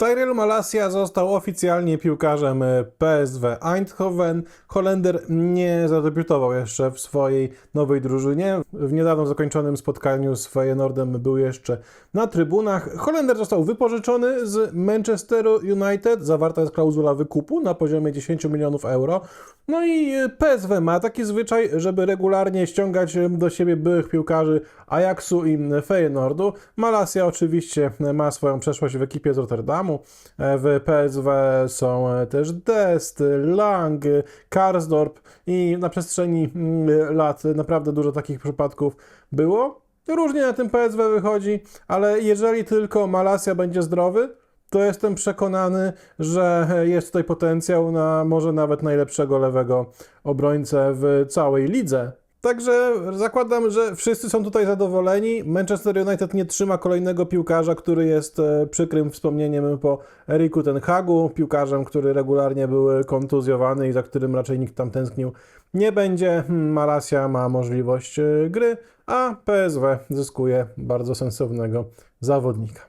Tyrell Malasia został oficjalnie piłkarzem e, PSW Eindhoven. Holender nie zadebiutował jeszcze w swojej nowej drużynie. W niedawno zakończonym spotkaniu z Feyenoordem był jeszcze na trybunach. Holender został wypożyczony z Manchesteru United. Zawarta jest klauzula wykupu na poziomie 10 milionów euro. No i e, PSW ma taki zwyczaj, żeby regularnie ściągać e, do siebie byłych piłkarzy Ajaxu i Feyenoordu. Malasia oczywiście ma swoją przeszłość w ekipie z Rotterdamu. E, W PSW są e, też Dest, Lang, Karsdorp i na przestrzeni mm, lat naprawdę dużo takich przypadków było. Różnie na tym PSW wychodzi, ale jeżeli tylko Malasia będzie zdrowy, to jestem przekonany, że jest tutaj potencjał na może nawet najlepszego lewego obrońcę w całej lidze. Także zakładam, że wszyscy są tutaj zadowoleni. Manchester United nie trzyma kolejnego piłkarza, który jest e, przykrym wspomnieniem po Eriku Ten Hagu, piłkarzem, który regularnie był kontuzjowany i za którym raczej nikt tam tęsknił nie będzie. Hmm, Malasia ma możliwość e, gry, a PSW zyskuje bardzo sensownego zawodnika.